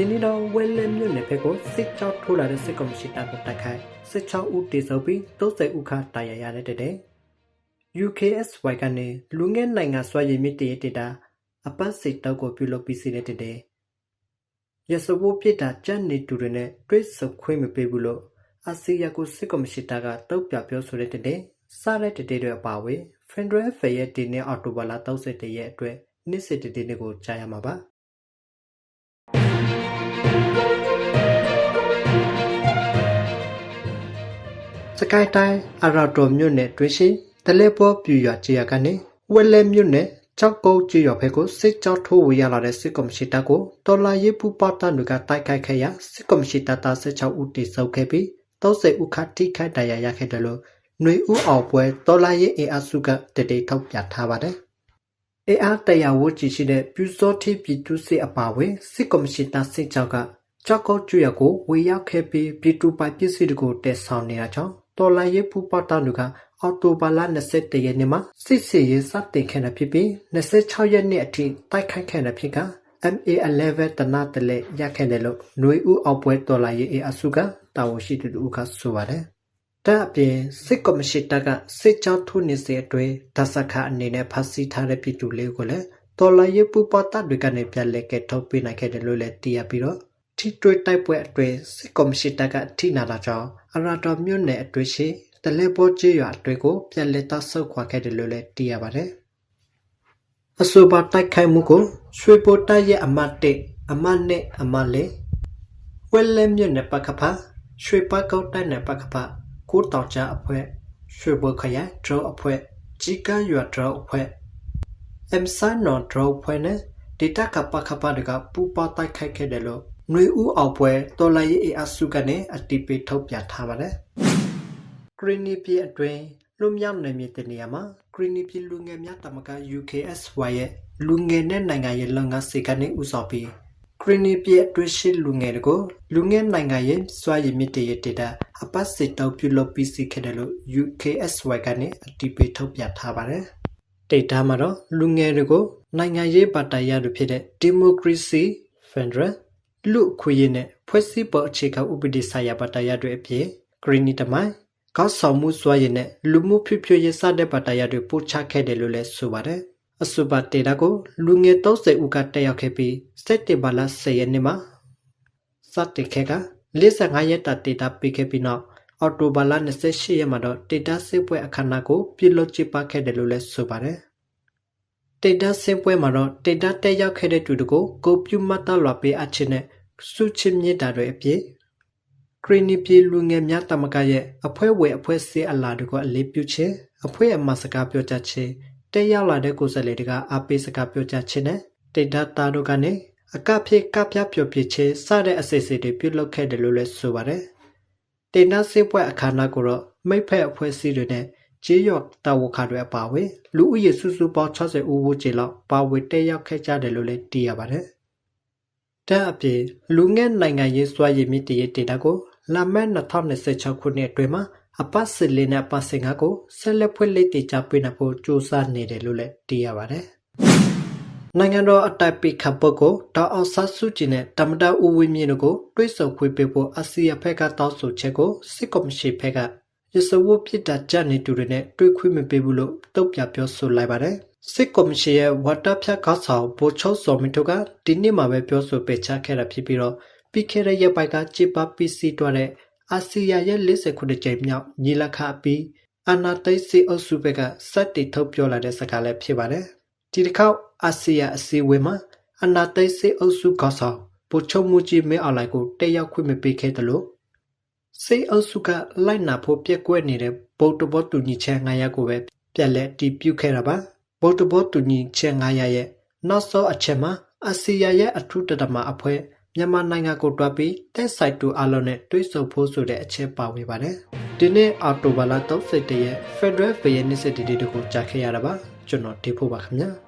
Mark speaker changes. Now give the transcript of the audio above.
Speaker 1: တင်းနီတော်ဝဲလဲမြို့နယ်ဘက်ကိုစစ်ကြောထိုးလာတဲ့စစ်ကောင်စီတပ်ကိုတိုက်ခိုက်စစ်ချောင်းဦးတေဆုံပြီး30ဦးခါတာရရတဲ့တဲ့ UKSY ကနေလူငယ်နိုင်ငံစွာရည်မြစ်တရတတာအပတ်စိတ်တောက်ကိုပြုလုပ်ပြီးစီတဲ့တဲ့ရစဘိုးပြစ်တာကြက်နေတူတွေနဲ့တွဲဆုပ်ခွင့်မပေးဘူးလို့အစီယာကိုစစ်ကောင်စီတပ်ကတုတ်ပြပြောဆိုတဲ့တဲ့စားတဲ့တဲ့တွေအပါအဝင် Federal Fair ရဲ့ဒီနေ့အောက်တိုဘာလ31ရက်အတွက်နေ့စစ်တဲ့တဲ့ကိုကြားရမှာပါ စကိုင်းတိုင်းအရာတော်မြို့နယ်တွင်ရှိတလဲပေါ်ပြူရွာကြေရကနေဝက်လဲမြို့နယ်ကြောက်ကုတ်ကြေးရွာဘက်ကိုစစ်ကြောထိုးဝေရလာတဲ့စစ်ကောင်စီတပ်ကိုတော်လာရေးပူပါတနုကတိုက်ခိုက်ခဲ့ရာစစ်ကောင်စီတပ်သား16ဦးတိစုပ်ခဲ့ပြီး30ဦးခတိခိုက်တရားရခဲ့တယ်လို့ຫນွေဦးအောင်ပွဲတော်လာရေးအင်အားစုကတတိထုတ်ပြထားပါတယ်။အင်အားတရားဝကြည့်ရှိတဲ့ပြူစောတိပြည်သူစစ်အပါဝင်စစ်ကောင်စီတပ်စစ်ကြောက်ကကြောက်ကုတ်ကျွရကိုဝေရောက်ခဲ့ပြီးပြည်သူပိုင်ပစ္စည်းတွေကိုတက်ဆောင်နေတာကြောင့် တော်လိုင်းရေးပူပတာလူကအော်တိုဘာလ21ရက်နေ့မှာစစ်စီရေးစတင်ခဲ့တာဖြစ်ပြီး26ရက်နေ့အထိတိုက်ခိုက်ခဲ့တာဖြစ်က MA11 တနတလေရခဲ့တယ်လို့ຫນွေဦးအောက်ပွဲတော်လိုင်းရေးအစုကတာဝန်ရှိသူတို့ကဆိုပါတယ်။တပ်အပြင်စစ်ကော်မရှင်တပ်ကစစ်ကြောင်းထုနေစေအတွင်းဒသခအနေနဲ့ဖမ်းဆီးထားတဲ့ပြည်သူလေးကိုလည်းတော်လိုင်းရေးပူပတာတွေကနေပြန်လည်ကဲထုတ်ပေးနိုင်ခဲ့တယ်လို့လည်းသိရပြီးတော့ထိတွေ့တိုက်ပွဲအတွင်းစစ်ကော်မရှင်တပ်ကထိနာတာကြောင့် အရာတော်မြို့နယ်အတွင်းရှိတလဲပေါ်ကျေးရွာအတွင်းကိုပြန်လည်တဆုတ်ခွာခဲ့တယ်လို့လည်းသိရပါတယ်။အဆိုပါတိုက်ခိုက်မှုကိုရွှေပေါ်တိုက်ရဲ့အမတ်တစ်အမတ်နဲ့အမတ်လေးဝဲလဲမြို့နယ်ပကဖာရွှေပကောက်တိုက်နယ်ပကဖာကိုတောင်ချအဖွဲ့ရွှေဘခရိုင်ဒရောအဖွဲ့ကြီးကန်းရွာဒရောအဖွဲ့အမ်ဆန်နော်ဒရောအဖွဲ့နဲ့ဒေတာကပကဖာတွေကပူပါတိုက်ခိုက်ခဲ့တယ်လို့ ຫນွေဦးအောင်ပွဲတော်လိုင်းရေးအစုကနေအတိပေးထုတ်ပြန်ထားပါတယ်။ဂရီနီပြည်အတွင်းလူမြောက်နယ်မြေတနေရာမှာဂရီနီပြည်လူငယ်များတမက UKSY ရဲ့လူငယ်နဲ့နိုင်ငံရေးလုပ်ငန်းစီကနေဥဆောင်ပြီးဂရီနီပြည်အတွင်းရှိလူငယ်တွေကိုလူငယ်နိုင်ငံရေးစွာရည်မြစ်တရတေတာအပတ်စစ်တောက်ပြုလုပ်ပြီးစီခဲ့တယ်လို့ UKSY ကနေအတိပေးထုတ်ပြန်ထားပါတယ်။ဒေတာမှာတော့လူငယ်တွေကိုနိုင်ငံရေးပါတီရတို့ဖြစ်တဲ့ Democracy Federal လူအခွင့်အရေးနဲ့ဖွဲ့စည်းပုံအခြေခံဥပဒေဆိုင်ရာပါတရားတွေအပြင်ဂရီနီတမိုင်းကောက်ဆောင်မှုစွာရည်နဲ့လူမှုဖြစ်ဖြစ်ရေးစတဲ့ပါတရားတွေပို့ချခဲ့တယ်လို့လည်းဆိုပါတယ်။အဆိုပါတေတာကိုလူငယ်30ဦးကတက်ရောက်ခဲ့ပြီးစက်တင်ဘာလ10ရက်နေ့မှာစတင်ခဲ့က45ရက်တာတေတာပေးခဲ့ပြီးနောက်အော်တိုဘာလ28ရက်မှာတော့တေတာစစ်ပွဲအခမ်းအနားကိုပြုလုပ်ကျင်းပခဲ့တယ်လို့လည်းဆိုပါတယ်။တေတာစင်ပွဲမှာတော့တေတာတက်ရောက်ခဲ့တဲ့သူတို့ကိုကိုပြုမတ်တလွာပေးအပ်ခြင်းနဲ့ စုချင်းမြစ်တာတွေအပြင်ခရီနီပြည်လူငယ်များတမကရဲ့အဖွဲ့ဝေအဖွဲ့စေးအလာတို့ကအလေးပြုခြင်းအဖွဲ့အမစကားပြောကြခြင်းတက်ရောက်လာတဲ့ကိုယ်စားလှယ်တွေကအားပေးစကားပြောကြခြင်းနဲ့တေတာတာတို့ကနေအကဖြစ်ကပြပျော်ပြခြင်းစတဲ့အစီအစဉ်တွေပြုလုပ်ခဲ့တယ်လို့လည်းဆိုပါတယ်။တေနာစေပွဲအခမ်းအနားကိုတော့မိဖက်အဖွဲ့အစည်းတွေနဲ့ကျေးရွာတာဝခတွေအပါအဝင်လူဦးရေစုစုပေါင်း60ဦးဝန်းကျင်လောက်ပါဝင်တက်ရောက်ခဲ့ကြတယ်လို့လည်းသိရပါတယ်။ တအပြင်လူငယ်နိုင်ငံရေးစွာရည်မြစ်တရဒေတာကိုလာမယ့်2026ခုနှစ်အတွင်းမှာအပတ်စစ်လေးနဲ့အပတ်စင်ကားကိုဆက်လက်ဖွင့်လှစ်တင်ကြပေးနိုင်ဖို့ကြိုးစားနေတယ်လို့လည်းသိရပါတယ်။နိုင်ငံတော်အတိုင်ပင်ခံပုဂ္ဂိုလ်ဒေါက်အောင်ဆန်းစုကြည်နဲ့တမတာဦးဝင်းမြင့်တို့ကိုတွဲဆုံခွင့်ပေးဖို့အာဆီယံဘက်ကတောင်းဆိုချက်ကိုစစ်ကော်မရှင်ဘက်ကရစဝပြစ်တာကြနေသူတွေနဲ့တွေ့ခွင့်မပေးဘူးလို့တုံ့ပြန်ပြောဆိုလိုက်ပါတယ်။ စစ်ကော်မရှင်ရဲ့ဝါတာဖြတ်ကောက်ဆောင်ဗိုလ်ချုပ်စော်မင်းတို့ကဒီနေ့မှပဲပြောဆိုပယ်ချခဲ့တာဖြစ်ပြီးတော့ပြီးခဲ့တဲ့ရက်ပိုင်းကကြေပပီစီတွားတဲ့အာဆီယံရဲ့49ကြိမ်မြောက်ညီလာခံအပြီးအနာသိစီအုပ်စုဘက်ကစက်တီထုတ်ပြောလာတဲ့စကားလည်းဖြစ်ပါတယ်။ဒီတစ်ခေါက်အာဆီယံအစည်းအဝေးမှာအနာသိစီအုပ်စုကောက်ဆောင်ဗိုလ်ချုပ်မှုကြီးမင်းအောင်လှိုင်ကိုတက်ရောက်ခွင့်မပေးခဲ့တယ်လို့စိတ်အုပ်စုကလိုက်နာဖို့ပြက်ကွက်နေတဲ့ဗုဒ္ဓဘောတူညီချက်9ရပ်ကိုပဲပြက်လက်တီးပြုတ်ခဲ့တာပါ ဗုဒ္ဓဘောတူညီချက်9ရပ်ရဲ့နောက်ဆုံးအချက်မှာအာဆီယံရဲ့အထူးတဒမအဖွဲ့မြန်မာနိုင်ငံကိုတွားပြီးတက်ဆိုင်တူအလုံးနဲ့တွဲဆုံဖို့ဆိုတဲ့အချက်ပါဝင်ပါတယ်ဒီနေ့အော်တိုဘာလ31ရက် Federal Viennese City တို့ကိုကြားခဲ့ရတာပါကျွန်တော်ဒီဖို့ပါခင်ဗျာ